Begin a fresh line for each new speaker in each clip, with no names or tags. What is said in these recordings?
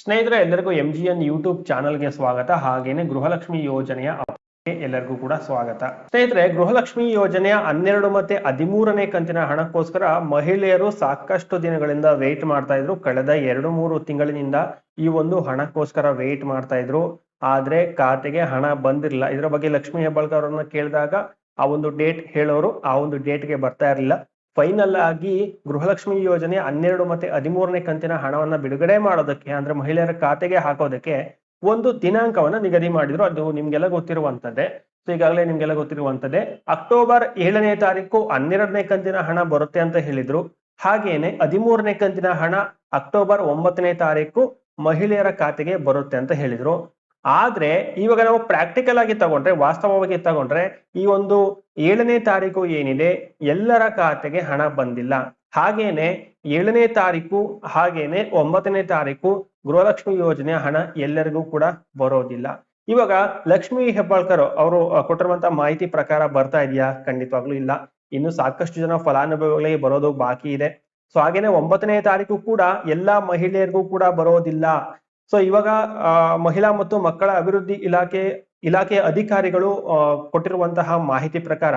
ಸ್ನೇಹಿತರೆ, ಎಲ್ಲರಿಗೂ M G N YouTube ಚಾನಲ್ಗೆ ಸ್ವಾಗತ. ಹಾಗೇನೆ ಗೃಹಲಕ್ಷ್ಮಿ ಯೋಜನೆಯ ಎಲ್ಲರಿಗೂ ಕೂಡ ಸ್ವಾಗತ. ಸ್ನೇಹಿತರೆ, ಗೃಹಲಕ್ಷ್ಮಿ ಯೋಜನೆಯ ಹನ್ನೆರಡು ಮತ್ತೆ ಹದಿಮೂರನೇ ಕಂತಿನ ಹಣಕ್ಕೋಸ್ಕರ ಮಹಿಳೆಯರು ಸಾಕಷ್ಟು ದಿನಗಳಿಂದ ವೇಟ್ ಮಾಡ್ತಾ ಇದ್ರು. ಕಳೆದ ಎರಡು ಮೂರು ತಿಂಗಳಿನಿಂದ ಈ ಒಂದು ಹಣಕ್ಕೋಸ್ಕರ ವೇಟ್ ಮಾಡ್ತಾ ಇದ್ರು. ಆದ್ರೆ ಖಾತೆಗೆ ಹಣ ಬಂದಿರಲಿಲ್ಲ. ಇದರ ಬಗ್ಗೆ ಲಕ್ಷ್ಮಿ ಹೆಬ್ಬಾಳ್ಕರ್ ಅವರನ್ನ ಕೇಳಿದಾಗ ಆ ಒಂದು ಡೇಟ್ ಹೇಳೋರು ಆ ಒಂದು ಡೇಟ್ಗೆ ಬರ್ತಾ ಇರಲಿಲ್ಲ. ಫೈನಲ್ ಆಗಿ ಗೃಹಲಕ್ಷ್ಮಿ ಯೋಜನೆ ಹನ್ನೆರಡು ಮತ್ತೆ ಹದಿಮೂರನೇ ಕಂತಿನ ಹಣವನ್ನ ಬಿಡುಗಡೆ ಮಾಡೋದಕ್ಕೆ, ಅಂದ್ರೆ ಮಹಿಳೆಯರ ಖಾತೆಗೆ ಹಾಕೋದಕ್ಕೆ ಒಂದು ದಿನಾಂಕವನ್ನ ನಿಗದಿ ಮಾಡಿದ್ರು. ಅದು ನಿಮ್ಗೆಲ್ಲ ಗೊತ್ತಿರುವಂತದ್ದೇ. ಸೊ ಈಗಾಗಲೇ ನಿಮ್ಗೆಲ್ಲ ಗೊತ್ತಿರುವಂತದ್ದೇ. ಅಕ್ಟೋಬರ್ ಏಳನೇ ತಾರೀಕು ಹನ್ನೆರಡನೇ ಕಂತಿನ ಹಣ ಬರುತ್ತೆ ಅಂತ ಹೇಳಿದ್ರು. ಹಾಗೇನೆ ಹದಿಮೂರನೇ ಕಂತಿನ ಹಣ ಅಕ್ಟೋಬರ್ ಒಂಬತ್ತನೇ ತಾರೀಕು ಮಹಿಳೆಯರ ಖಾತೆಗೆ ಬರುತ್ತೆ ಅಂತ ಹೇಳಿದ್ರು. ಆದ್ರೆ ಇವಾಗ ನಾವು ಪ್ರಾಕ್ಟಿಕಲ್ ಆಗಿ ತಗೊಂಡ್ರೆ, ವಾಸ್ತವವಾಗಿ ತಗೊಂಡ್ರೆ ಈ ಒಂದು ಏಳನೇ ತಾರೀಕು ಏನಿದೆ, ಎಲ್ಲರ ಖಾತೆಗೆ ಹಣ ಬಂದಿಲ್ಲ. ಹಾಗೇನೆ ಏಳನೇ ತಾರೀಕು, ಹಾಗೇನೆ ಒಂಬತ್ತನೇ ತಾರೀಕು ಗೃಹಲಕ್ಷ್ಮಿ ಯೋಜನೆ ಹಣ ಎಲ್ಲರಿಗೂ ಕೂಡ ಬರೋದಿಲ್ಲ. ಇವಾಗ ಲಕ್ಷ್ಮಿ ಹೆಬ್ಬಾಳ್ಕರ್ ಅವರು ಕೊಟ್ಟಿರುವಂತ ಮಾಹಿತಿ ಪ್ರಕಾರ ಬರ್ತಾ ಇದೆಯಾ? ಖಂಡಿತವಾಗ್ಲೂ ಇಲ್ಲ. ಇನ್ನು ಸಾಕಷ್ಟು ಜನ ಫಲಾನುಭವಿಗಳಿಗೆ ಬರೋದು ಬಾಕಿ ಇದೆ. ಸೊ, ಹಾಗೇನೆ ಒಂಬತ್ತನೇ ತಾರೀಕು ಕೂಡ ಎಲ್ಲಾ ಮಹಿಳೆಯರಿಗೂ ಕೂಡ ಬರೋದಿಲ್ಲ. ಸೊ ಇವಾಗ ಮಹಿಳಾ ಮತ್ತು ಮಕ್ಕಳ ಅಭಿವೃದ್ಧಿ ಇಲಾಖೆ ಇಲಾಖೆಯ ಅಧಿಕಾರಿಗಳು ಕೊಟ್ಟಿರುವಂತಹ ಮಾಹಿತಿ ಪ್ರಕಾರ,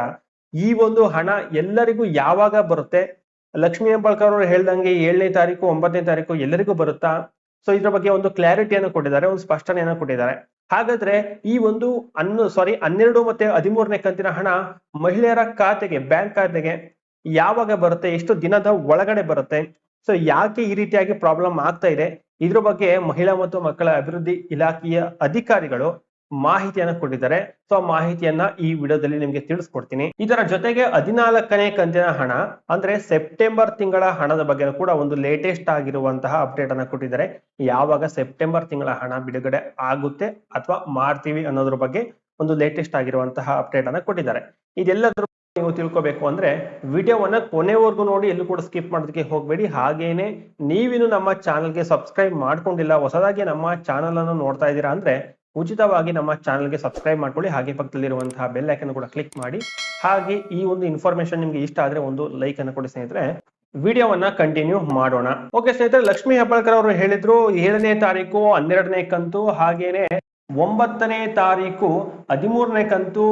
ಈ ಒಂದು ಹಣ ಎಲ್ಲರಿಗೂ ಯಾವಾಗ ಬರುತ್ತೆ? ಲಕ್ಷ್ಮೀ ಹೆಬ್ಬಾಳ್ಕರ್ ಅವರು ಹೇಳ್ದಂಗೆ ಏಳನೇ ತಾರೀಕು, ಒಂಬತ್ತನೇ ತಾರೀಕು ಎಲ್ಲರಿಗೂ ಬರುತ್ತಾ? ಸೊ ಇದ್ರ ಬಗ್ಗೆ ಒಂದು ಕ್ಲಾರಿಟಿಯನ್ನು ಕೊಟ್ಟಿದ್ದಾರೆ, ಒಂದು ಸ್ಪಷ್ಟನೆಯನ್ನು ಕೊಟ್ಟಿದ್ದಾರೆ. ಹಾಗಾದ್ರೆ, ಈ ಒಂದು ಅನ್ನು ಸಾರಿ ಹನ್ನೆರಡು ಮತ್ತೆ ಹದಿಮೂರನೇ ಕಂತಿನ ಹಣ ಮಹಿಳೆಯರ ಖಾತೆಗೆ, ಬ್ಯಾಂಕ್ ಖಾತೆಗೆ ಯಾವಾಗ ಬರುತ್ತೆ? ಎಷ್ಟು ದಿನದ ಒಳಗಡೆ ಬರುತ್ತೆ? ಸೊ ಯಾಕೆ ಈ ರೀತಿಯಾಗಿ ಪ್ರಾಬ್ಲಮ್ ಆಗ್ತಾ ಇದೆ? ಇದ್ರ ಬಗ್ಗೆ ಮಹಿಳಾ ಮತ್ತು ಮಕ್ಕಳ ಅಭಿವೃದ್ಧಿ ಇಲಾಖೆಯ ಅಧಿಕಾರಿಗಳು ಮಾಹಿತಿಯನ್ನ ಕೊಟ್ಟಿದ್ದಾರೆ. ಸೊ ಆ ಮಾಹಿತಿಯನ್ನ ಈ ವಿಡಿಯೋದಲ್ಲಿ ನಿಮ್ಗೆ ತಿಳಿಸ್ಕೊಡ್ತೀನಿ. ಇದರ ಜೊತೆಗೆ ಹದಿನಾಲ್ಕನೇ ಕಂತಿನ ಹಣ, ಅಂದ್ರೆ ಸೆಪ್ಟೆಂಬರ್ ತಿಂಗಳ ಹಣದ ಬಗ್ಗೆ ಕೂಡ ಒಂದು ಲೇಟೆಸ್ಟ್ ಆಗಿರುವಂತಹ ಅಪ್ಡೇಟ್ ಅನ್ನ ಕೊಟ್ಟಿದ್ದಾರೆ. ಯಾವಾಗ ಸೆಪ್ಟೆಂಬರ್ ತಿಂಗಳ ಹಣ ಬಿಡುಗಡೆ ಆಗುತ್ತೆ ಅಥವಾ ಮಾಡ್ತೀವಿ ಅನ್ನೋದ್ರ ಬಗ್ಗೆ ಒಂದು ಲೇಟೆಸ್ಟ್ ಆಗಿರುವಂತಹ ಅಪ್ಡೇಟ್ ಅನ್ನ ಕೊಟ್ಟಿದ್ದಾರೆ. ಇದೆಲ್ಲದ್ರ ನೀವು ತಿಳ್ಕೊಬೇಕು ಅಂದ್ರೆ ವಿಡಿಯೋವನ್ನ ಕೊನೆವರೆಗೂ ನೋಡಿ, ಎಲ್ಲೂ ಕೂಡ ಸ್ಕಿಪ್ ಮಾಡೋದಕ್ಕೆ ಹೋಗ್ಬೇಡಿ. ಹಾಗೇನೆ ನೀವಿನ್ನು ನಮ್ಮ ಚಾನಲ್ಗೆ ಸಬ್ಸ್ಕ್ರೈಬ್ ಮಾಡ್ಕೊಂಡಿಲ್ಲ, ಹೊಸದಾಗಿ ನಮ್ಮ ಚಾನಲ್ ಅನ್ನು ನೋಡ್ತಾ ಇದ್ದೀರಾ ಅಂದ್ರೆ ಉಚಿತವಾಗಿ ನಮ್ಮ ಚಾನಲ್ಗೆ ಸಬ್ಸ್ಕ್ರೈಬ್ ಮಾಡ್ಕೊಳ್ಳಿ. ಹಾಗೆ ಪಕ್ಕದಲ್ಲಿರುವಂತಹ ಬೆಲ್ ಐಕನ್ ಕೂಡ ಕ್ಲಿಕ್ ಮಾಡಿ. ಹಾಗೆ ಈ ಒಂದು ಇನ್ಫಾರ್ಮೇಶನ್ ನಿಮ್ಗೆ ಇಷ್ಟ ಆದ್ರೆ ಒಂದು ಲೈಕ್ ಅನ್ನು ಕೊಡಿ ಸ್ನೇಹಿತರೆ. ವಿಡಿಯೋವನ್ನ ಕಂಟಿನ್ಯೂ ಮಾಡೋಣ. ಓಕೆ ಸ್ನೇಹಿತರೆ, ಲಕ್ಷ್ಮೀ ಹೆಬ್ಬಾಳ್ಕರ್ ಅವರು ಹೇಳಿದ್ರು, ಏಳನೇ ತಾರೀಕು ಹನ್ನೆರಡನೇ ಕಂತು. ಹಾಗೇನೆ ಒಂಬತ್ತನೇ ತಾರೀಕು ಹದಿಮೂರನೇ ಕಂತು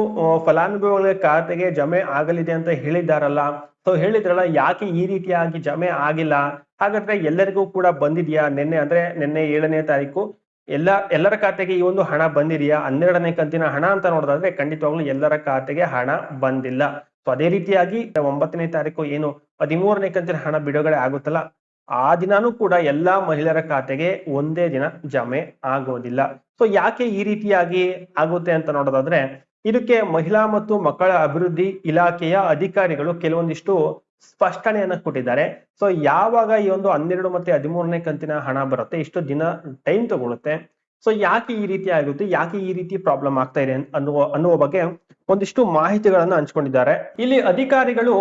ಫಲಾನುಭವಿಗಳ ಖಾತೆಗೆ ಜಮೆ ಆಗಲಿದೆ ಅಂತ ಹೇಳಿದ್ದಾರಲ್ಲ. ಸೊ ಹೇಳಿದ್ರಲ್ಲ, ಯಾಕೆ ಈ ರೀತಿಯಾಗಿ ಜಮೆ ಆಗಿಲ್ಲ? ಹಾಗಾದ್ರೆ ಎಲ್ಲರಿಗೂ ಕೂಡ ಬಂದಿದ್ಯಾ ನಿನ್ನೆ? ಅಂದ್ರೆ ನಿನ್ನೆ ಏಳನೇ ತಾರೀಕು. ಎಲ್ಲ, ಎಲ್ಲರ ಖಾತೆಗೆ ಈ ಒಂದು ಹಣ ಬಂದಿದೆಯಾ? ಹನ್ನೆರಡನೇ ಕಂತಿನ ಹಣ ಅಂತ ನೋಡೋದಾದ್ರೆ ಖಂಡಿತವಾಗ್ಲೂ ಎಲ್ಲರ ಖಾತೆಗೆ ಹಣ ಬಂದಿಲ್ಲ. ಸೊ ಅದೇ ರೀತಿಯಾಗಿ ಒಂಬತ್ತನೇ ತಾರೀಕು ಏನು ಹದಿಮೂರನೇ ಕಂತಿನ ಹಣ ಬಿಡುಗಡೆ ಆಗುತ್ತಲ್ಲ? ಆ ದಿನಾನು ಕೂಡ ಎಲ್ಲಾ ಮಹಿಳೆಯರ ಖಾತೆಗೆ ಒಂದೇ ದಿನ ಜಮೆ ಆಗೋದಿಲ್ಲ. ಸೊ ಯಾಕೆ ಈ ರೀತಿಯಾಗಿ ಆಗುತ್ತೆ ಅಂತ ನೋಡೋದಾದ್ರೆ, ಇದಕ್ಕೆ ಮಹಿಳಾ ಮತ್ತು ಮಕ್ಕಳ ಅಭಿವೃದ್ಧಿ ಇಲಾಖೆಯ ಅಧಿಕಾರಿಗಳು ಕೆಲವೊಂದಿಷ್ಟು ಸ್ಪಷ್ಟನೆಯನ್ನ ಕೊಟ್ಟಿದ್ದಾರೆ. ಸೊ ಯಾವಾಗ ಈ ಒಂದು ಹನ್ನೆರಡು ಮತ್ತೆ ಹದಿಮೂರನೇ ಕಂತಿನ ಹಣ ಬರುತ್ತೆ, ಇಷ್ಟು ದಿನ ಟೈಮ್ ತಗೊಳುತ್ತೆ. ಸೊ ಯಾಕೆ ಈ ರೀತಿ ಆಗುತ್ತೆ, ಯಾಕೆ ಈ ರೀತಿ ಪ್ರಾಬ್ಲಮ್ ಆಗ್ತಾ ಇದೆ ಅನ್ನುವ ಅನ್ನುವ ಬಗ್ಗೆ ಒಂದಿಷ್ಟು ಮಾಹಿತಿಗಳನ್ನು ಹಂಚ್ಕೊಂಡಿದ್ದಾರೆ. ಇಲ್ಲಿ ಅಧಿಕಾರಿಗಳು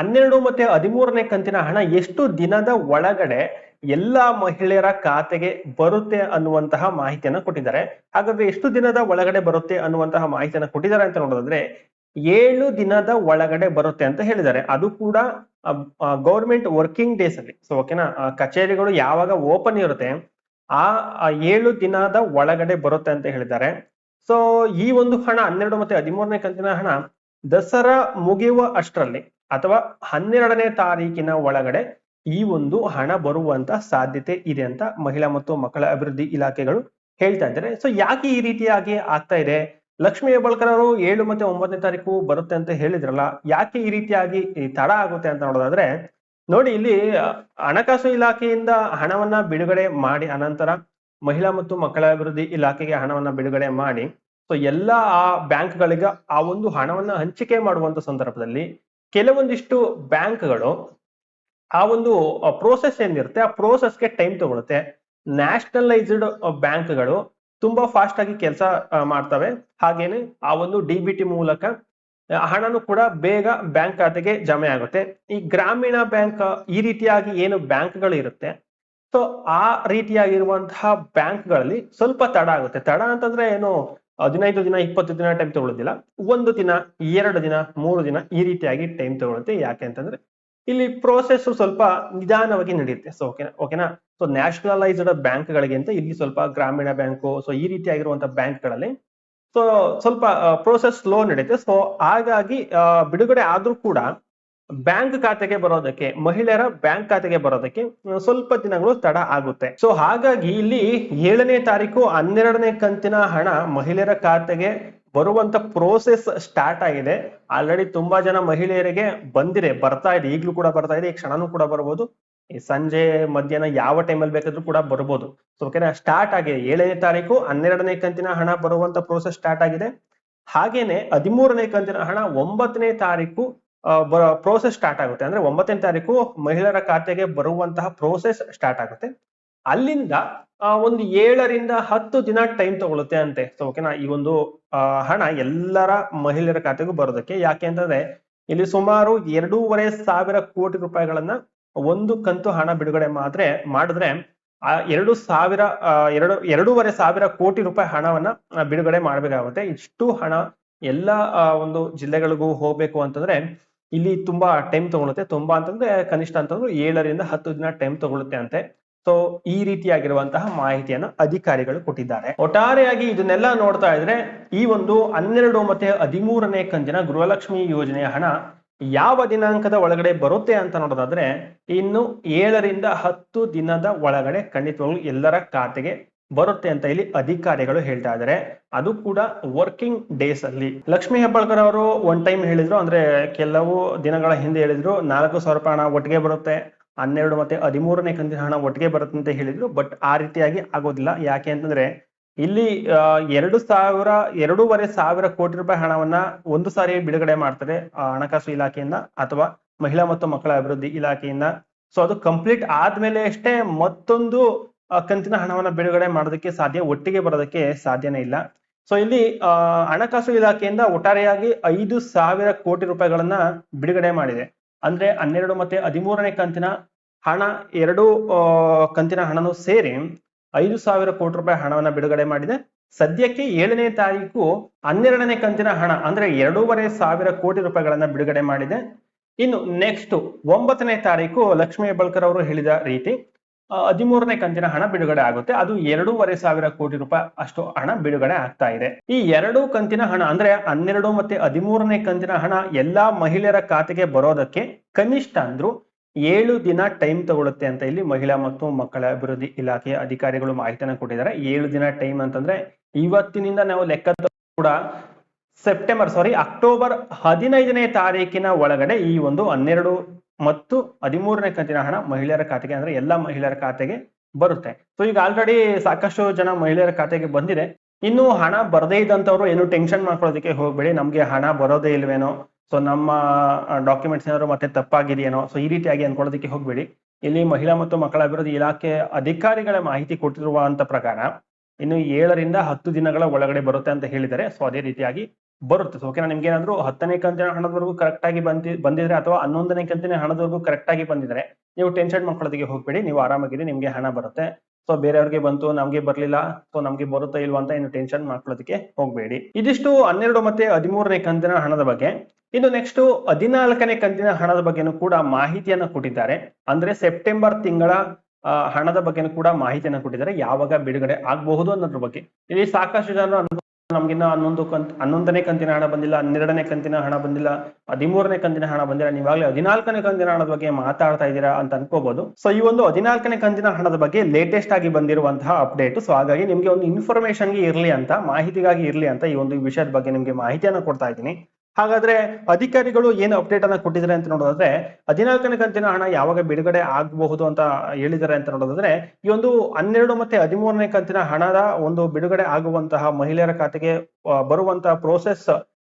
ಹನ್ನೆರಡು ಮತ್ತೆ ಹದಿಮೂರನೇ ಕಂತಿನ ಹಣ ಎಷ್ಟು ದಿನದ ಒಳಗಡೆ ಎಲ್ಲಾ ಮಹಿಳೆಯರ ಖಾತೆಗೆ ಬರುತ್ತೆ ಅನ್ನುವಂತಹ ಮಾಹಿತಿಯನ್ನು ಕೊಟ್ಟಿದ್ದಾರೆ. ಹಾಗಾದ್ರೆ ಎಷ್ಟು ದಿನದ ಒಳಗಡೆ ಬರುತ್ತೆ ಅನ್ನುವಂತಹ ಮಾಹಿತಿಯನ್ನು ಕೊಟ್ಟಿದ್ದಾರೆ ಅಂತ ನೋಡೋದಾದ್ರೆ ಏಳು ದಿನದ ಒಳಗಡೆ ಬರುತ್ತೆ ಅಂತ ಹೇಳಿದ್ದಾರೆ. ಅದು ಕೂಡ ಗೌರ್ಮೆಂಟ್ ವರ್ಕಿಂಗ್ ಡೇಸ್ ಅಲ್ಲಿ. ಸೊ ಓಕೆನಾ ಕಚೇರಿಗಳು ಯಾವಾಗ ಓಪನ್ ಇರುತ್ತೆ ಆ ಏಳು ದಿನದ ಒಳಗಡೆ ಬರುತ್ತೆ ಅಂತ ಹೇಳಿದ್ದಾರೆ. ಸೊ ಈ ಒಂದು ಹಣ, ಹನ್ನೆರಡು ಮತ್ತೆ ಹದಿಮೂರನೇ ಕಂತಿನ ಹಣ ದಸರಾ ಮುಗಿಯುವ ಅಷ್ಟರಲ್ಲಿ ಅಥವಾ ಹನ್ನೆರಡನೇ ತಾರೀಕಿನ ಒಳಗಡೆ ಈ ಒಂದು ಹಣ ಬರುವಂತ ಸಾಧ್ಯತೆ ಇದೆ ಅಂತ ಮಹಿಳಾ ಮತ್ತು ಮಕ್ಕಳ ಅಭಿವೃದ್ಧಿ ಇಲಾಖೆಗಳು ಹೇಳ್ತಾ ಇದ್ದಾರೆ. ಸೊ ಯಾಕೆ ಈ ರೀತಿಯಾಗಿ ಆಗ್ತಾ ಇದೆ? ಲಕ್ಷ್ಮೀ ಹೆಬ್ಬಾಳ್ಕರ್ ಅವರು ಏಳು ಮತ್ತೆ ಒಂಬತ್ತನೇ ತಾರೀಕು ಬರುತ್ತೆ ಅಂತ ಹೇಳಿದ್ರಲ್ಲ, ಯಾಕೆ ಈ ರೀತಿಯಾಗಿ ತಡ ಆಗುತ್ತೆ ಅಂತ ನೋಡೋದಾದ್ರೆ, ನೋಡಿ ಇಲ್ಲಿ ಹಣಕಾಸು ಇಲಾಖೆಯಿಂದ ಹಣವನ್ನ ಬಿಡುಗಡೆ ಮಾಡಿ ಅನಂತರ ಮಹಿಳಾ ಮತ್ತು ಮಕ್ಕಳ ಅಭಿವೃದ್ಧಿ ಇಲಾಖೆಗೆ ಹಣವನ್ನ ಬಿಡುಗಡೆ ಮಾಡಿ ಸೊ ಎಲ್ಲ ಆ ಬ್ಯಾಂಕ್ಗಳಿಗೆ ಆ ಒಂದು ಹಣವನ್ನ ಹಂಚಿಕೆ ಮಾಡುವಂತ ಸಂದರ್ಭದಲ್ಲಿ ಕೆಲವೊಂದಿಷ್ಟು ಬ್ಯಾಂಕ್ಗಳು ಆ ಒಂದು ಪ್ರೋಸೆಸ್ ಏನಿರುತ್ತೆ, ಆ ಪ್ರೋಸೆಸ್ಗೆ ಟೈಮ್ ತಗೊಳುತ್ತೆ. ನ್ಯಾಷನಲೈಸ್ಡ್ ಬ್ಯಾಂಕ್ಗಳು ತುಂಬಾ ಫಾಸ್ಟ್ ಆಗಿ ಕೆಲಸ ಮಾಡ್ತವೆ. ಹಾಗೇನೆ ಆ ಒಂದು ಡಿ ಬಿ ಟಿ ಮೂಲಕ ಹಣನು ಕೂಡ ಬೇಗ ಬ್ಯಾಂಕ್ ಖಾತೆಗೆ ಜಮೆ ಆಗುತ್ತೆ. ಈ ಗ್ರಾಮೀಣ ಬ್ಯಾಂಕ್ ಈ ರೀತಿಯಾಗಿ ಏನು ಬ್ಯಾಂಕ್ಗಳು ಇರುತ್ತೆ ಸೊ ಆ ರೀತಿಯಾಗಿರುವಂತಹ ಬ್ಯಾಂಕ್ಗಳಲ್ಲಿ ಸ್ವಲ್ಪ ತಡ ಆಗುತ್ತೆ. ತಡ ಅಂತಂದ್ರೆ ಏನು, ಹದಿನೈದು ದಿನ, ಇಪ್ಪತ್ತು ದಿನ ಟೈಮ್ ತಗೊಳ್ಳೋದಿಲ್ಲ ಒಂದು ದಿನ, ಎರಡು ದಿನ, ಮೂರು ದಿನ ಈ ರೀತಿಯಾಗಿ ಟೈಮ್ ತಗೊಳುತ್ತೆ. ಯಾಕೆ ಅಂತಂದ್ರೆ ಇಲ್ಲಿ ಪ್ರೋಸೆಸ್ ಸ್ವಲ್ಪ ನಿಧಾನವಾಗಿ ನಡೆಯುತ್ತೆ. ಸೊ ಓಕೆನಾ ಓಕೆನಾ ಸೊ ನ್ಯಾಷನಲೈಸ್ಡ್ ಬ್ಯಾಂಕ್ಗಳಿಗಿಂತ ಇಲ್ಲಿ ಸ್ವಲ್ಪ ಗ್ರಾಮೀಣ ಬ್ಯಾಂಕು ಸೊ ಈ ರೀತಿಯಾಗಿರುವಂತಹ ಬ್ಯಾಂಕ್ಗಳಲ್ಲಿ ಸೊ ಸ್ವಲ್ಪ ಪ್ರೋಸೆಸ್ ಸ್ಲೋ ನಡೆಯುತ್ತೆ. ಸೊ ಹಾಗಾಗಿ ಬಿಡುಗಡೆ ಆದ್ರೂ ಕೂಡ ಬ್ಯಾಂಕ್ ಖಾತೆಗೆ ಬರೋದಕ್ಕೆ, ಮಹಿಳೆಯರ ಬ್ಯಾಂಕ್ ಖಾತೆಗೆ ಬರೋದಕ್ಕೆ ಸ್ವಲ್ಪ ದಿನಗಳು ತಡ ಆಗುತ್ತೆ. ಸೊ ಹಾಗಾಗಿ ಇಲ್ಲಿ ಏಳನೇ ತಾರೀಕು, ಹನ್ನೆರಡನೇ ಕಂತಿನ ಹಣ ಮಹಿಳೆಯರ ಖಾತೆಗೆ ಬರುವಂತ ಪ್ರೋಸೆಸ್ ಸ್ಟಾರ್ಟ್ ಆಗಿದೆ. ಆಲ್ರೆಡಿ ತುಂಬಾ ಜನ ಮಹಿಳೆಯರಿಗೆ ಬಂದಿದೆ, ಬರ್ತಾ ಇದೆ, ಈಗಲೂ ಕೂಡ ಬರ್ತಾ ಇದೆ, ಈ ಕ್ಷಣನೂ ಕೂಡ ಬರ್ಬೋದು. ಈ ಸಂಜೆ, ಮಧ್ಯಾಹ್ನ ಯಾವ ಟೈಮಲ್ಲಿ ಬೇಕಾದ್ರೂ ಕೂಡ ಬರ್ಬೋದು. ಸೊ ಓಕೆನಾ ಸ್ಟಾರ್ಟ್ ಆಗಿದೆ. ಏಳನೇ ತಾರೀಕು, ಹನ್ನೆರಡನೇ ಕಂತಿನ ಹಣ ಬರುವಂತ ಪ್ರೋಸೆಸ್ ಸ್ಟಾರ್ಟ್ ಆಗಿದೆ. ಹಾಗೇನೆ ಹದಿಮೂರನೇ ಕಂತಿನ ಹಣ ಒಂಬತ್ತನೇ ತಾರೀಕು ಪ್ರೋಸೆಸ್ ಸ್ಟಾರ್ಟ್ ಆಗುತ್ತೆ. ಅಂದ್ರೆ ಒಂಬತ್ತನೇ ತಾರೀಕು ಮಹಿಳೆಯರ ಖಾತೆಗೆ ಬರುವಂತಹ ಪ್ರೋಸೆಸ್ ಸ್ಟಾರ್ಟ್ ಆಗುತ್ತೆ. ಅಲ್ಲಿಂದ ಒಂದು ಏಳರಿಂದ ಹತ್ತು ದಿನ ಟೈಮ್ ತಗೊಳುತ್ತೆ ಅಂತೆ. ಸೊ ಓಕೆನಾ ಈ ಒಂದು ಹಣ ಎಲ್ಲರ ಮಹಿಳೆಯರ ಖಾತೆಗೂ ಬರೋದಕ್ಕೆ. ಯಾಕೆ ಅಂತಂದ್ರೆ, ಇಲ್ಲಿ ಸುಮಾರು ಎರಡೂವರೆ ಸಾವಿರ ಕೋಟಿ ರೂಪಾಯಿಗಳನ್ನ ಒಂದು ಕಂತು ಹಣ ಬಿಡುಗಡೆ ಮಾತ್ರ ಮಾಡಿದ್ರೆ, ಆ, ಎರಡು ಸಾವಿರ ಎರಡು, ಎರಡೂವರೆ ಸಾವಿರ ಕೋಟಿ ರೂಪಾಯಿ ಹಣವನ್ನ ಬಿಡುಗಡೆ ಮಾಡ್ಬೇಕಾಗುತ್ತೆ. ಇಷ್ಟು ಹಣ ಎಲ್ಲ ಒಂದು ಜಿಲ್ಲೆಗಳಿಗೂ ಹೋಗ್ಬೇಕು ಅಂತಂದ್ರೆ ಇಲ್ಲಿ ತುಂಬಾ ಟೈಮ್ ತಗೊಳುತ್ತೆ. ತುಂಬಾ ಅಂತಂದ್ರೆ ಕನಿಷ್ಠ ಅಂತಂದ್ರೆ ಏಳರಿಂದ ಹತ್ತು ದಿನ ಟೈಮ್ ತಗೊಳುತ್ತೆ ಅಂತೆ. ಸೊ ಈ ರೀತಿಯಾಗಿರುವಂತಹ ಮಾಹಿತಿಯನ್ನು ಅಧಿಕಾರಿಗಳು ಕೊಟ್ಟಿದ್ದಾರೆ. ಒಟ್ಟಾರೆಯಾಗಿ ಇದನ್ನೆಲ್ಲ ನೋಡ್ತಾ ಇದ್ರೆ ಈ ಒಂದು ಹನ್ನೆರಡು ಮತ್ತೆ ಹದಿಮೂರನೇ ಕಂಜಿನ ಗೃಹಲಕ್ಷ್ಮಿ ಯೋಜನೆಯ ಹಣ ಯಾವ ದಿನಾಂಕದ ಒಳಗಡೆ ಬರುತ್ತೆ ಅಂತ ನೋಡೋದಾದ್ರೆ, ಇನ್ನು ಏಳರಿಂದ ಹತ್ತು ದಿನದ ಒಳಗಡೆ ಖಂಡಿತವಾಗ್ಲು ಎಲ್ಲರ ಖಾತೆಗೆ ಬರುತ್ತೆ ಅಂತ ಇಲ್ಲಿ ಅಧಿಕಾರಿಗಳು ಹೇಳ್ತಾ ಇದ್ದಾರೆ. ಅದು ಕೂಡ ವರ್ಕಿಂಗ್ ಡೇಸ್ ಅಲ್ಲಿ. ಲಕ್ಷ್ಮಿ ಹೆಬ್ಬಾಳ್ಕರ್ ಅವರು ಒನ್ ಟೈಮ್ ಹೇಳಿದ್ರು, ಅಂದ್ರೆ ಕೆಲವು ದಿನಗಳ ಹಿಂದೆ ಹೇಳಿದ್ರು, ನಾಲ್ಕು ಸಾವಿರ ರೂಪಾಯಿ ಹಣ ಒಟ್ಟಿಗೆ ಬರುತ್ತೆ, ಹನ್ನೆರಡು ಮತ್ತೆ ಹದಿಮೂರನೇ ಕಂತಿನ ಹಣ ಒಟ್ಟಿಗೆ ಬರುತ್ತೆ ಅಂತ ಹೇಳಿದ್ರು ಬಟ್ ಆ ರೀತಿಯಾಗಿ ಆಗೋದಿಲ್ಲ. ಯಾಕೆ ಅಂತಂದ್ರೆ ಇಲ್ಲಿ ಎರಡು ಸಾವಿರ, ಎರಡೂವರೆ ಸಾವಿರ ಕೋಟಿ ರೂಪಾಯಿ ಹಣವನ್ನ ಒಂದು ಸಾರಿ ಬಿಡುಗಡೆ ಮಾಡ್ತಾರೆ ಹಣಕಾಸು ಇಲಾಖೆಯಿಂದ ಅಥವಾ ಮಹಿಳಾ ಮತ್ತು ಮಕ್ಕಳ ಅಭಿವೃದ್ಧಿ ಇಲಾಖೆಯಿಂದ. ಸೊ ಅದು ಕಂಪ್ಲೀಟ್ ಆದ್ಮೇಲೆ ಅಷ್ಟೇ ಮತ್ತೊಂದು ಕಂತಿನ ಹಣವನ್ನ ಬಿಡುಗಡೆ ಮಾಡೋದಕ್ಕೆ ಸಾಧ್ಯ, ಒಟ್ಟಿಗೆ ಬರೋದಕ್ಕೆ ಸಾಧ್ಯನೇ ಇಲ್ಲ. ಸೊ ಇಲ್ಲಿ ಹಣಕಾಸು ಇಲಾಖೆಯಿಂದ ಒಟ್ಟಾರೆಯಾಗಿ ಐದು ಸಾವಿರ ಕೋಟಿ ರೂಪಾಯಿಗಳನ್ನ ಬಿಡುಗಡೆ ಮಾಡಿದೆ. ಅಂದ್ರೆ ಹನ್ನೆರಡು ಮತ್ತೆ ಹದಿಮೂರನೇ ಕಂತಿನ ಹಣ, ಎರಡು ಕಂತಿನ ಹಣನು ಸೇರಿ ಐದು ಸಾವಿರ ಕೋಟಿ ರೂಪಾಯಿ ಹಣವನ್ನ ಬಿಡುಗಡೆ ಮಾಡಿದೆ. ಸದ್ಯಕ್ಕೆ ಏಳನೇ ತಾರೀಕು ಹನ್ನೆರಡನೇ ಕಂತಿನ ಹಣ, ಅಂದ್ರೆ ಎರಡೂವರೆ ಸಾವಿರ ಕೋಟಿ ರೂಪಾಯಿಗಳನ್ನ ಬಿಡುಗಡೆ ಮಾಡಿದೆ. ಇನ್ನು ನೆಕ್ಸ್ಟ್ ಒಂಬತ್ತನೇ ತಾರೀಕು ಲಕ್ಷ್ಮೀ ಹೆಬ್ಬಾಳ್ಕರ್ ಅವರು ಹೇಳಿದ ರೀತಿ ಹದಿಮೂರನೇ ಕಂತಿನ ಹಣ ಬಿಡುಗಡೆ ಆಗುತ್ತೆ. ಅದು ಎರಡೂವರೆ ಸಾವಿರ ಕೋಟಿ ರೂಪಾಯಿ ಅಷ್ಟು ಹಣ ಬಿಡುಗಡೆ ಆಗ್ತಾ ಇದೆ. ಈ ಎರಡು ಕಂತಿನ ಹಣ, ಅಂದ್ರೆ ಹನ್ನೆರಡು ಮತ್ತೆ ಹದಿಮೂರನೇ ಕಂತಿನ ಹಣ ಎಲ್ಲಾ ಮಹಿಳೆಯರ ಖಾತೆಗೆ ಬರೋದಕ್ಕೆ ಕನಿಷ್ಠ ಅಂದ್ರು ಏಳು ದಿನ ಟೈಮ್ ತಗೊಳುತ್ತೆ ಅಂತ ಇಲ್ಲಿ ಮಹಿಳಾ ಮತ್ತು ಮಕ್ಕಳ ಅಭಿವೃದ್ಧಿ ಇಲಾಖೆಯ ಅಧಿಕಾರಿಗಳು ಮಾಹಿತಿಯನ್ನು ಕೊಟ್ಟಿದ್ದಾರೆ. ಏಳು ದಿನ ಟೈಮ್ ಅಂತಂದ್ರೆ ಇವತ್ತಿನಿಂದ ನಾವು ಲೆಕ್ಕ ಕೂಡ ಸೆಪ್ಟೆಂಬರ್ ಸಾರಿ ಅಕ್ಟೋಬರ್ ಹದಿನೈದನೇ ತಾರೀಕಿನ ಒಳಗಡೆ ಈ ಒಂದು ಹನ್ನೆರಡು ಮತ್ತು ಹದಿಮೂರನೇ ಕಂತಿನ ಹಣ ಮಹಿಳೆಯರ ಖಾತೆಗೆ ಅಂದ್ರೆ ಎಲ್ಲ ಮಹಿಳೆಯರ ಖಾತೆಗೆ ಬರುತ್ತೆ. ಸೊ ಈಗ ಆಲ್ರೆಡಿ ಸಾಕಷ್ಟು ಜನ ಮಹಿಳೆಯರ ಖಾತೆಗೆ ಬಂದಿದೆ. ಇನ್ನು ಹಣ ಬರದೇ ಇದ್ದಂಥವ್ರು ಏನು ಟೆನ್ಷನ್ ಮಾಡ್ಕೊಳ್ಳೋದಕ್ಕೆ ಹೋಗ್ಬೇಡಿ. ನಮ್ಗೆ ಹಣ ಬರೋದೇ ಇಲ್ವೇನೋ? ಸೊ ನಮ್ಮ ಡಾಕ್ಯುಮೆಂಟ್ಸ್ ಏನಾದ್ರು ಮತ್ತೆ ತಪ್ಪಾಗಿದೆಯೇನೋ? ಸೊ ಈ ರೀತಿಯಾಗಿ ಅನ್ಕೊಳ್ಳೋದಕ್ಕೆ ಹೋಗ್ಬೇಡಿ. ಇಲ್ಲಿ ಮಹಿಳಾ ಮತ್ತು ಮಕ್ಕಳ ಅಭಿವೃದ್ಧಿ ಇಲಾಖೆ ಅಧಿಕಾರಿಗಳ ಮಾಹಿತಿ ಕೊಟ್ಟಿರುವಂತ ಪ್ರಕಾರ, ಇನ್ನು ಏಳರಿಂದ ಹತ್ತು ದಿನಗಳ ಒಳಗಡೆ ಬರುತ್ತೆ ಅಂತ ಹೇಳಿದರೆ ಸೊ ಅದೇ ರೀತಿಯಾಗಿ ಬರುತ್ತೆ. ಸೊ ಓಕೆನಾ ನಿಮ್ಗೆ ಏನಾದ್ರು ಹತ್ತನೇ ಕಂತಿನ ಹಣದವರೆಗೂ ಕರೆಕ್ಟ್ ಆಗಿ ಬಂದಿ, ಬಂದಿದ್ರೆ ಅಥವಾ ಹನ್ನೊಂದನೇ ಕಂತಿನ ಹಣದವರೆಗೂ ಕರೆಕ್ಟ್ ಆಗಿ ಬಂದಿದ್ರೆ ನೀವು ಟೆನ್ಷನ್ ಮಾಡ್ಕೊಳ್ಳೋದಕ್ಕೆ ಹೋಗ್ಬೇಡಿ. ನೀವು ಆರಾಮಾಗಿದ್ರೆ ನಿಮ್ಗೆ ಹಣ ಬರುತ್ತೆ. ಸೊ ಬೇರೆಯವ್ರಿಗೆ ಬಂತು, ನಮ್ಗೆ ಬರ್ಲಿಲ್ಲ ಸೊ ನಮ್ಗೆ ಬರುತ್ತಾ ಇಲ್ವಾ ಅಂತ ಏನು ಟೆನ್ಷನ್ ಮಾಡ್ಕೊಳ್ಳೋದಕ್ಕೆ ಹೋಗ್ಬೇಡಿ. ಇದಿಷ್ಟು ಹನ್ನೆರಡು ಮತ್ತೆ ಹದಿಮೂರನೇ ಕಂತಿನ ಹಣದ ಬಗ್ಗೆ. ಇನ್ನು ನೆಕ್ಸ್ಟ್ ಹದಿನಾಲ್ಕನೇ ಕಂತಿನ ಹಣದ ಬಗ್ಗೆನೂ ಕೂಡ ಮಾಹಿತಿಯನ್ನ ಕೊಟ್ಟಿದ್ದಾರೆ. ಅಂದ್ರೆ ಸೆಪ್ಟೆಂಬರ್ ತಿಂಗಳ ಹಣದ ಬಗ್ಗೆನೂ ಕೂಡ ಮಾಹಿತಿಯನ್ನ ಕೊಟ್ಟಿದ್ದಾರೆ. ಯಾವಾಗ ಬಿಡುಗಡೆ ಆಗಬಹುದು ಅನ್ನೋದ್ರ ಬಗ್ಗೆ. ಇಲ್ಲಿ ಸಾಕಷ್ಟು ಜನರು ನಮ್ಗಿನ್ನ ಹನ್ನೊಂದು ಕಂತ್, ಹನ್ನೊಂದನೇ ಕಂತಿನ ಹಣ ಬಂದಿಲ್ಲ, ಹನ್ನೆರಡನೇ ಕಂತಿನ ಹಣ ಬಂದಿಲ್ಲ, ಹದಿಮೂರನೇ ಕಂತಿನ ಹಣ ಬಂದಿಲ್ಲ, ನೀವಾಗಲೇ ಹದಿನಾಲ್ಕನೇ ಕಂತಿನ ಹಣದ ಬಗ್ಗೆ ಮಾತಾಡ್ತಾ ಇದ್ದೀರಾ ಅಂತ ಅನ್ಕೋಬಹುದು ಸೊ ಈ ಒಂದು ಹದಿನಾಲ್ಕನೇ ಕಂತಿನ ಹಣದ ಬಗ್ಗೆ ಲೇಟೆಸ್ಟ್ ಆಗಿ ಬಂದಿರುವಂತಹ ಅಪ್ಡೇಟ್ ಸೊ ಹಾಗಾಗಿ ನಿಮ್ಗೆ ಒಂದು ಇನ್ಫಾರ್ಮೇಶನ್ಗೆ ಇರ್ಲಿ ಅಂತ, ಮಾಹಿತಿಗಾಗಿ ಇರ್ಲಿ ಅಂತ ಈ ಒಂದು ವಿಷಯದ ಬಗ್ಗೆ ನಿಮ್ಗೆ ಮಾಹಿತಿಯನ್ನು ಕೊಡ್ತಾ ಇದ್ದೀನಿ. ಹಾಗಾದ್ರೆ ಅಧಿಕಾರಿಗಳು ಏನು ಅಪ್ಡೇಟ್ ಅನ್ನ ಕೊಟ್ಟಿದ್ದಾರೆ ಅಂತ ನೋಡೋದಾದ್ರೆ ಹದಿನಾಲ್ಕನೇ ಕಂತಿನ ಹಣ ಯಾವಾಗ ಬಿಡುಗಡೆ ಆಗಬಹುದು ಅಂತ ಹೇಳಿದ್ದಾರೆ ಅಂತ ನೋಡೋದಾದ್ರೆ, ಈ ಒಂದು ಹನ್ನೆರಡು ಮತ್ತೆ ಹದಿಮೂರನೇ ಕಂತಿನ ಹಣದ ಒಂದು ಬಿಡುಗಡೆ ಆಗುವಂತಹ ಮಹಿಳೆಯರ ಖಾತೆಗೆ ಬರುವಂತಹ ಪ್ರೋಸೆಸ್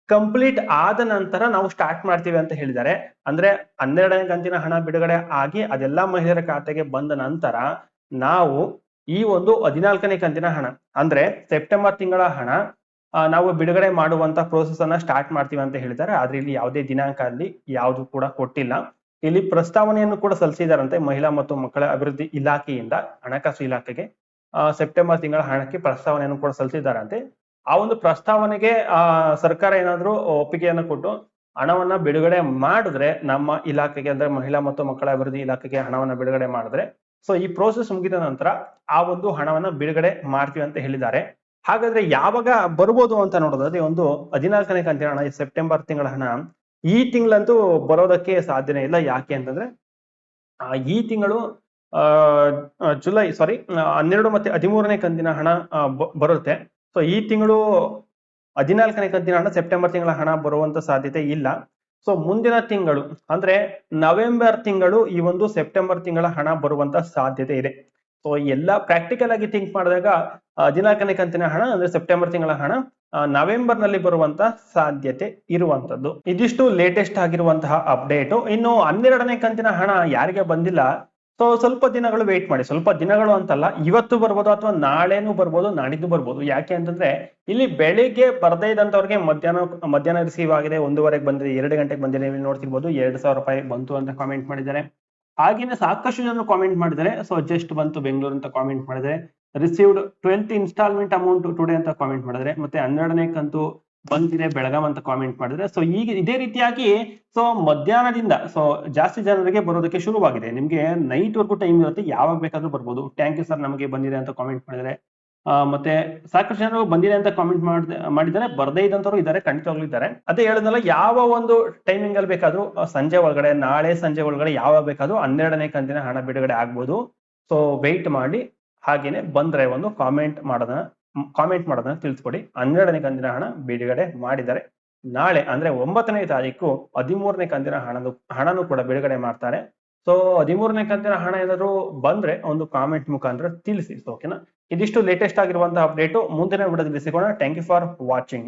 ಕಂಪ್ಲೀಟ್ ಆದ ನಂತರ ನಾವು ಸ್ಟಾರ್ಟ್ ಮಾಡ್ತೀವಿ ಅಂತ ಹೇಳಿದ್ದಾರೆ. ಅಂದ್ರೆ ಹನ್ನೆರಡನೇ ಕಂತಿನ ಹಣ ಬಿಡುಗಡೆ ಆಗಿ ಅದೆಲ್ಲಾ ಮಹಿಳೆಯರ ಖಾತೆಗೆ ಬಂದ ನಂತರ ನಾವು ಈ ಒಂದು ಹದಿನಾಲ್ಕನೇ ಕಂತಿನ ಹಣ, ಅಂದ್ರೆ ಸೆಪ್ಟೆಂಬರ್ ತಿಂಗಳ ಹಣ ನಾವು ಬಿಡುಗಡೆ ಮಾಡುವಂತ ಪ್ರೋಸೆಸ್ ಅನ್ನ ಸ್ಟಾರ್ಟ್ ಮಾಡ್ತೀವಿ ಅಂತ ಹೇಳಿದ್ದಾರೆ. ಆದ್ರೆ ಇಲ್ಲಿ ಯಾವುದೇ ದಿನಾಂಕ ಅಲ್ಲಿ ಯಾವುದು ಕೂಡ ಕೊಟ್ಟಿಲ್ಲ. ಇಲ್ಲಿ ಪ್ರಸ್ತಾವನೆಯನ್ನು ಕೂಡ ಸಲ್ಲಿಸಿದಾರಂತೆ ಮಹಿಳಾ ಮತ್ತು ಮಕ್ಕಳ ಅಭಿವೃದ್ಧಿ ಇಲಾಖೆಯಿಂದ, ಹಣಕಾಸು ಇಲಾಖೆಗೆ. ಸೆಪ್ಟೆಂಬರ್ ತಿಂಗಳ ಹಣಕ್ಕೆ ಪ್ರಸ್ತಾವನೆಯನ್ನು ಕೂಡ ಸಲ್ಲಿಸಿದಾರಂತೆ ಆ ಒಂದು ಪ್ರಸ್ತಾವನೆಗೆ ಸರ್ಕಾರ ಏನಾದ್ರು ಒಪ್ಪಿಗೆಯನ್ನು ಕೊಟ್ಟು ಹಣವನ್ನ ಬಿಡುಗಡೆ ಮಾಡಿದ್ರೆ, ನಮ್ಮ ಇಲಾಖೆಗೆ ಅಂದ್ರೆ ಮಹಿಳಾ ಮತ್ತು ಮಕ್ಕಳ ಅಭಿವೃದ್ಧಿ ಇಲಾಖೆಗೆ ಹಣವನ್ನ ಬಿಡುಗಡೆ ಮಾಡಿದ್ರೆ ಸೊ ಈ ಪ್ರೋಸೆಸ್ ಮುಗಿದ ನಂತರ ಆ ಒಂದು ಹಣವನ್ನ ಬಿಡುಗಡೆ ಮಾಡ್ತೀವಿ ಅಂತ ಹೇಳಿದ್ದಾರೆ. ಹಾಗಾದ್ರೆ ಯಾವಾಗ ಬರ್ಬೋದು ಅಂತ ನೋಡೋದಾದ್ರೆ ಒಂದು ಹದಿನಾಲ್ಕನೇ ಕಂತಿನ ಹಣ ಸೆಪ್ಟೆಂಬರ್ ತಿಂಗಳ ಹಣ, ಈ ತಿಂಗಳಂತೂ ಬರೋದಕ್ಕೆ ಸಾಧ್ಯನೇ ಇಲ್ಲ. ಯಾಕೆ ಅಂತಂದ್ರೆ ಈ ತಿಂಗಳು ಜುಲೈ ಸಾರಿ ಹನ್ನೆರಡು ಮತ್ತೆ ಹದಿಮೂರನೇ ಕಂತಿನ ಹಣ ಬರುತ್ತೆ. ಸೊ ಈ ತಿಂಗಳು ಹದಿನಾಲ್ಕನೇ ಕಂತಿನ ಹಣ ಸೆಪ್ಟೆಂಬರ್ ತಿಂಗಳ ಹಣ ಬರುವಂತ ಸಾಧ್ಯತೆ ಇಲ್ಲ. ಸೊ ಮುಂದಿನ ತಿಂಗಳು, ಅಂದ್ರೆ ನವೆಂಬರ್ ತಿಂಗಳು ಈ ಒಂದು ಸೆಪ್ಟೆಂಬರ್ ತಿಂಗಳ ಹಣ ಬರುವಂತ ಸಾಧ್ಯತೆ ಇದೆ. ಸೊ ಎಲ್ಲ ಪ್ರಾಕ್ಟಿಕಲ್ ಆಗಿ ಥಿಂಕ್ ಮಾಡಿದಾಗ ಹದಿನಾಲ್ಕನೇ ಕಂತಿನ ಹಣ ಅಂದ್ರೆ ಸೆಪ್ಟೆಂಬರ್ ತಿಂಗಳ ಹಣ ನವೆಂಬರ್ನಲ್ಲಿ ಬರುವಂತ ಸಾಧ್ಯತೆ ಇರುವಂತದ್ದು ಇದಿಷ್ಟು ಲೇಟೆಸ್ಟ್ ಆಗಿರುವಂತಹ ಅಪ್ಡೇಟ್ ಇನ್ನು ಹನ್ನೆರಡನೇ ಕಂತಿನ ಹಣ ಯಾರಿಗೆ ಬಂದಿಲ್ಲ ಸೊ ಸ್ವಲ್ಪ ದಿನಗಳು ವೇಟ್ ಮಾಡಿ. ಸ್ವಲ್ಪ ದಿನಗಳು ಅಂತಲ್ಲ, ಇವತ್ತು ಬರ್ಬೋದು ಅಥವಾ ನಾಳೆನೂ ಬರ್ಬೋದು, ನಾಡಿದ್ದು ಬರ್ಬೋದು. ಯಾಕೆ ಅಂತಂದ್ರೆ, ಇಲ್ಲಿ ಬೆಳಿಗ್ಗೆ ಬರ್ದೇ ಇದ್ದಂತವ್ರಿಗೆ ಮಧ್ಯಾಹ್ನ ಮಧ್ಯಾಹ್ನ ರಿಸೀವ್ ಆಗಿದೆ, ಒಂದೂವರೆಗೆ ಬಂದಿದೆ, ಎರಡು ಗಂಟೆಗೆ ಬಂದಿದೆ. ನೀವು ನೋಡ್ತಿರ್ಬೋದು, ಎರಡು ಸಾವಿರ ರೂಪಾಯಿ ಬಂತು ಅಂತ ಕಾಮೆಂಟ್ ಮಾಡಿದ್ದಾರೆ. ಹಾಗೇನೆ ಸಾಕಷ್ಟು ಜನರು ಕಾಮೆಂಟ್ ಮಾಡಿದರೆ ಸೊ ಜಸ್ಟ್ ಬಂತು ಬೆಂಗಳೂರು ಅಂತ ಕಾಮೆಂಟ್ ಮಾಡಿದ್ದಾರೆ. Received twelfth instalment amount today ಅಂತ ಕಾಮೆಂಟ್ ಮಾಡಿದ್ರೆ ಮತ್ತೆ ಹನ್ನೆರಡನೇ ಕಂತು ಬಂದಿದೆ ಬೆಳಗಾಂ ಅಂತ ಕಾಮೆಂಟ್ ಮಾಡಿದ್ರೆ ಸೊ ಈಗ ಇದೇ ರೀತಿಯಾಗಿ ಸೊ ಮಧ್ಯಾಹ್ನದಿಂದ ಸೊ ಜಾಸ್ತಿ ಜನರಿಗೆ ಬರೋದಕ್ಕೆ ಶುರುವಾಗಿದೆ. ನಿಮ್ಗೆ ನೈಟ್ ವರ್ಗು ಟೈಮ್ ಇರುತ್ತೆ. ಯಾವಾಗ ಬೇಕಾದ್ರೂ ಬರ್ಬೋದು. ಥ್ಯಾಂಕ್ ಯು ಸರ್ ನಮಗೆ ಬಂದಿದೆ ಅಂತ ಕಾಮೆಂಟ್ ಮಾಡಿದ್ರೆ ಮತ್ತೆ ಸಾಕಷ್ಟು ಜನರು ಬಂದಿದೆ ಅಂತ ಕಾಮೆಂಟ್ ಮಾಡಿದ್ದಾರೆ. ಬರದೇ ಇದ್ದಂತವ್ರು ಇದ್ದಾರೆ, ಖಂಡಿತವಾಗ್ಲೂ ಇದ್ದಾರೆ. ಅದೇ ಹೇಳಿದ್ನಲ್ಲ ಯಾವ ಒಂದು ಟೈಮಿಂಗ್ ಅಲ್ಲಿ ಬೇಕಾದ್ರೂ ಸಂಜೆ ಒಳಗಡೆ, ನಾಳೆ ಸಂಜೆ ಒಳಗಡೆ ಯಾವ ಬೇಕಾದ್ರೂ ಹನ್ನೆರಡನೇ ಕಂತಿನ ಹಣ ಬಿಡುಗಡೆ ಆಗ್ಬೋದು. ಸೊ ವೆಯ್ಟ್ ಮಾಡಿ, ಹಾಗೇನೆ ಬಂದ್ರೆ ಒಂದು ಕಾಮೆಂಟ್ ಮಾಡೋದನ್ನ ಕಾಮೆಂಟ್ ಮಾಡೋದನ್ನ ತಿಳಿಸ್ಕೊಡಿ. ಹನ್ನೆರಡನೇ ಕಂತಿನ ಹಣ ಬಿಡುಗಡೆ ಮಾಡಿದ್ದಾರೆ. ನಾಳೆ ಅಂದ್ರೆ ಒಂಬತ್ತನೇ ತಾರೀಕು ಹದಿಮೂರನೇ ಕಂತಿನ ಹಣದ ಹಣನು ಕೂಡ ಬಿಡುಗಡೆ ಮಾಡ್ತಾರೆ. ಸೊ ಹದಿಮೂರನೇ ಕಂತಿನ ಹಣ ಏನಾದ್ರು ಬಂದ್ರೆ ಒಂದು ಕಾಮೆಂಟ್ ಮುಖಾಂತರ ತಿಳಿಸಿ ಓಕೆನಾ ಇದಿಷ್ಟು ಲೇಟೆಸ್ಟ್ ಆಗಿರುವಂತಹ ಅಪ್ಡೇಟ್ ಮುಂದಿನ ವಿಡಿಯೋದಲ್ಲಿ ಸಿಗೋಣ. Thank you for watching